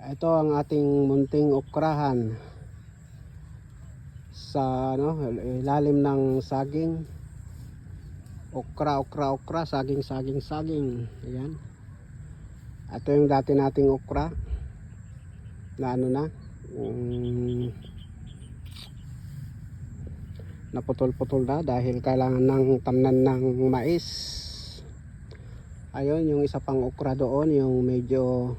Ito ang ating munting okrahan sa ano, ilalim ng saging. Okra, okra, okra, saging, saging, saging. Ayan. Ito yung dati nating okra na ano na, um, naputol-putol na dahil kailangan ng tamnan ng mais. Ayun, yung isa pang okra doon, yung medyo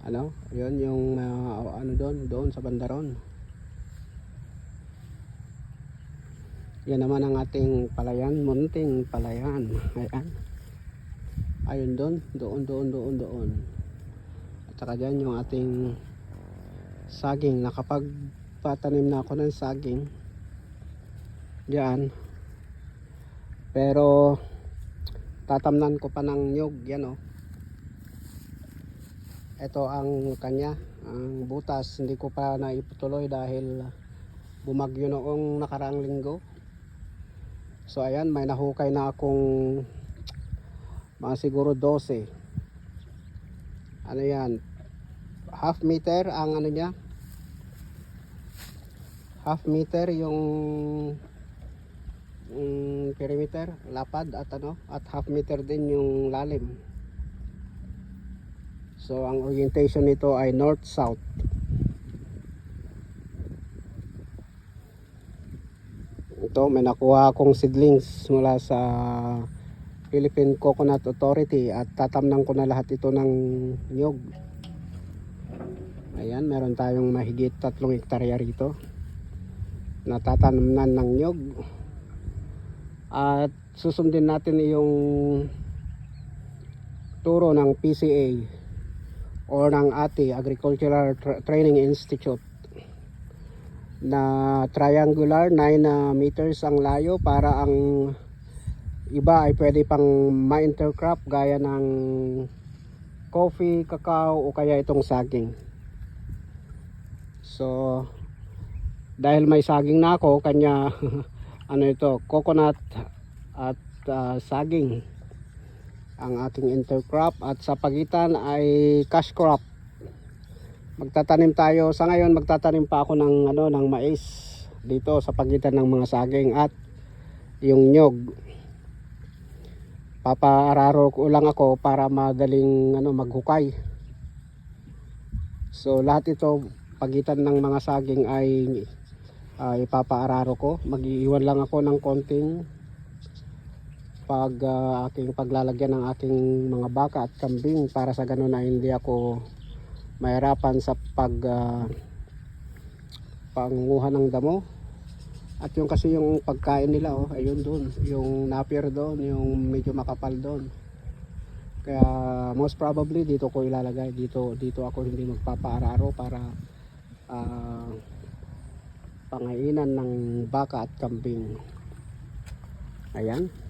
ano, yun yung ah, ano doon, doon sa bandaron. Yan naman ang ating palayan, munting palayan. Ayan. Ayun doon, doon, doon, doon, doon. At saka dyan yung ating saging. Nakapagpatanim na ako ng saging. Diyan. Pero tatamnan ko pa ng nyug, yan oh. Ito ang kanya, ang butas. Hindi ko pa naiputuloy dahil bumagyo noong nakaraang linggo. So ayan, may nahukay na akong mga siguro 12. Ano yan? Half meter ang ano niya? Half meter yung yung perimeter, lapad at ano, at half meter din yung lalim. So ang orientation nito ay north-south. Ito may nakuha akong seedlings mula sa Philippine Coconut Authority at tatamnan ko na lahat ito ng nyog. Ayan, meron tayong mahigit tatlong hektarya rito. Natatanamnan ng nyog. At susundin natin yung turo ng PCA or ng ATI Agricultural Tra- Training Institute na triangular 9 na meters ang layo para ang iba ay pwede pang ma-intercrop gaya ng coffee, cacao o kaya itong saging. So dahil may saging na ako kanya ano ito, coconut at ah, saging ang aking intercrop at sa pagitan ay cash crop. Magtatanim tayo. Sa ngayon magtatanim pa ako ng ano ng mais dito sa pagitan ng mga saging at yung nyog. Papaararo ko lang ako para madaling ano maghukay. So lahat ito pagitan ng mga saging ay ay ipapaararo ko. Mag-iiwan lang ako ng konting pag ah, aking paglalagyan ng aking mga baka at kambing. Para sa ganun na hindi ako mahirapan sa pag ah, pangunguha ng damo. At yung kasi yung pagkain nila oh ayun doon yung napier doon yung medyo makapal doon kaya most probably dito ko ilalagay. Dito dito ako hindi magpapaararo para ah, pangainan ng baka at kambing. Ayan